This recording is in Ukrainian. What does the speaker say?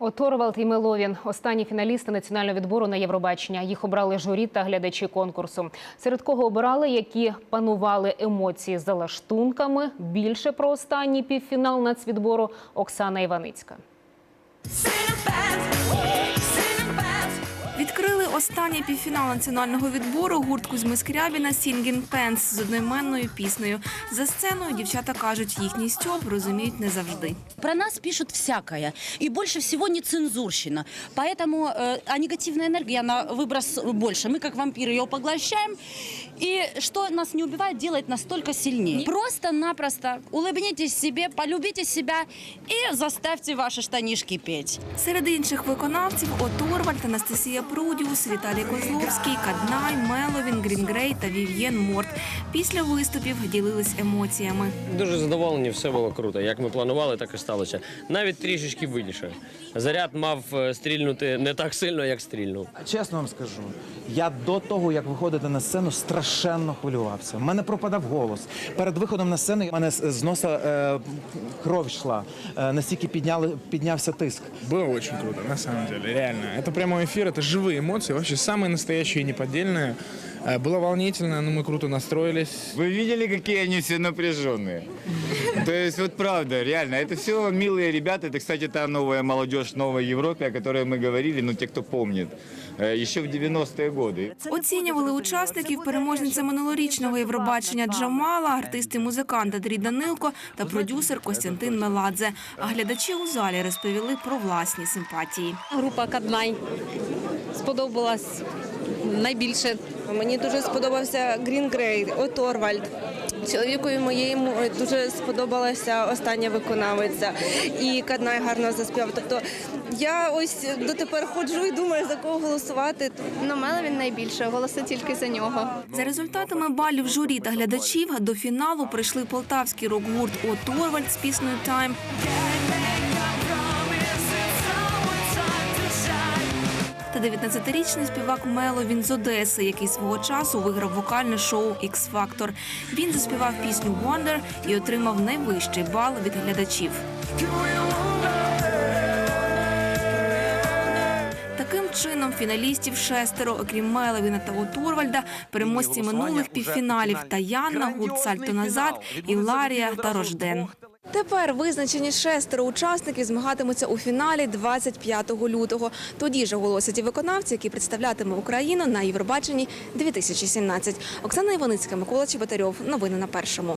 Оторвалд і Меловін – останні фіналісти національного відбору на Євробачення. Їх обрали журі та глядачі конкурсу. Серед кого обирали, які панували емоції за лаштунками. Більше про останній півфінал нацвідбору Оксана Іваницька Відкрили останній півфінал національного відбору гурт Кузьми Скрябіна «Singing Pants» з одноіменною піснею. За сценою дівчата кажуть, їхній стьоп розуміють не завжди. Про нас пишут всякое. И больше всего нецензурщина. Поэтому э, а негативная энергия, она выброс больше. Мы, как вампиры, ее поглощаем. И что нас не убивает, делает настолько сильнее. Просто-напросто улыбнитесь себе, полюбите себя и заставьте ваши штанишки петь. Серед інших виконавців Оторвальд, Анастасія Прудіус, Віталій Козловський, Каднай, Меловін, Грінгрей та Вів'єн Морт. Після виступів ділились емоціями. Дуже задоволені, все було круто. Як ми планували, так і сталося. Навіть трішечки вийшло. Заряд мав е, стрільнути не так сильно, як стрільнув. Чесно вам скажу, я до того, як виходити на сцену, страшенно хвилювався. У мене пропадав голос. Перед виходом на сцену у мене з з носа е, кров йшла. Е, настільки підняли, піднявся тиск. Было очень круто, на самом деле, реально. Это прямой эфир, это живые эмоции, вообще самые настоящие и неподдельные. Э, Было волнительно, но мы круто настроились. Вы видели, какие они все напряженные? То есть, вот правда, реально, это все милые ребята. Это, кстати, та новая молодежь в новой Европе, о которой мы говорили, ну, те, кто помнит, э, еще в 90-е годы. Оцінювали учасників переможниця минулорічного Євробачення Джамала, артист і музикант Андрій Данилко та продюсер Костянтин Меладзе. А глядачі у залі розповіли про власні симпатії. Група Каднай сподобалась найбільше. Мені дуже сподобався Green Grey, Оторвальд. Чоловікові моєму дуже сподобалася остання виконавиця, і Каднай гарно заспівав. Тобто я ось дотепер ходжу і думаю, за кого голосувати. Ну, Меловін найбільше, голоси тільки за нього. За результатами балів журі та глядачів до фіналу прийшли полтавський рок-гурт Оторвальд з піснею «Time» 19-річний співак Меловін з Одеси, який свого часу виграв вокальне шоу «X Factor». Він заспівав пісню «Wonder» і отримав найвищий бал від глядачів. Таким чином, фіналістів шестеро, окрім Меловіна та Оторвальда, переможці минулих півфіналів Таянна, гурт Сальто назад, Іларія та Рожден. Тепер визначені шестеро учасників змагатимуться у фіналі 25 лютого. Тоді ж оголосять і виконавці, які представлятиме Україну на Євробаченні 2017. Оксана Іваницька, Микола Чеботарьов. Новини на першому.